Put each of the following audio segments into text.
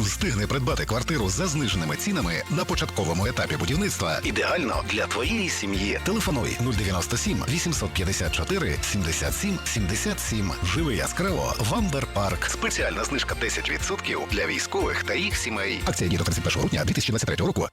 Встигни придбати квартиру за зниженими цінами на початковому етапі будівництва. Ідеально для твоєї сім'ї. Телефонуй 097 854 77 77. Живи яскраво. Вандерпарк. Спеціальна знижка 10% для військових та їх сімей. Акція діє до 31 грудня 2023 року.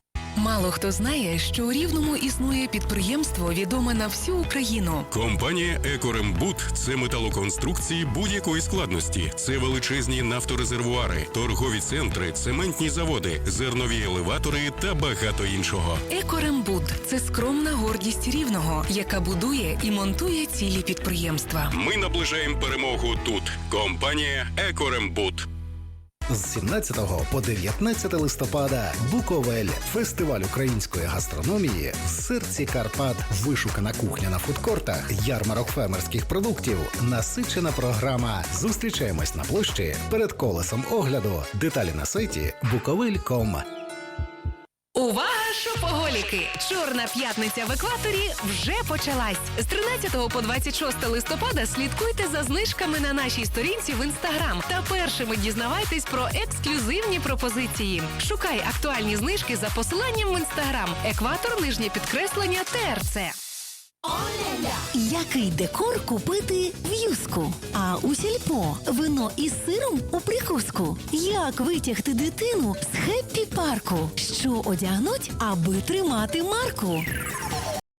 Мало хто знає, що у Рівному існує підприємство, відоме на всю Україну. Компанія Екорембут це металоконструкції будь-якої складності. Це величезні нафторезервуари, торгові центри, цементні заводи, зернові елеватори та багато іншого. Екорембуд це скромна гордість рівного, яка будує і монтує цілі підприємства. Ми наближаємо перемогу тут. Компанія Екорембут. З 17 по 19 листопада Буковель, фестиваль української гастрономії в серці Карпат, вишукана кухня на фудкортах, ярмарок фермерських продуктів, насичена програма. Зустрічаємось на площі перед колесом огляду. Деталі на сайті bukovel.com. Увага, шопоголіки! Чорна п'ятниця в екваторі вже почалась. З 13 по 26 листопада слідкуйте за знижками на нашій сторінці в інстаграм та першими дізнавайтесь про ексклюзивні пропозиції. Шукай актуальні знижки за посиланням в інстаграм. Екватор нижнє підкреслення ТРЦ. Який декор купити в юску? А у сільпо вино із сиром у прикуску. Як витягти дитину з хеппі парку? Що одягнуть, аби тримати марку?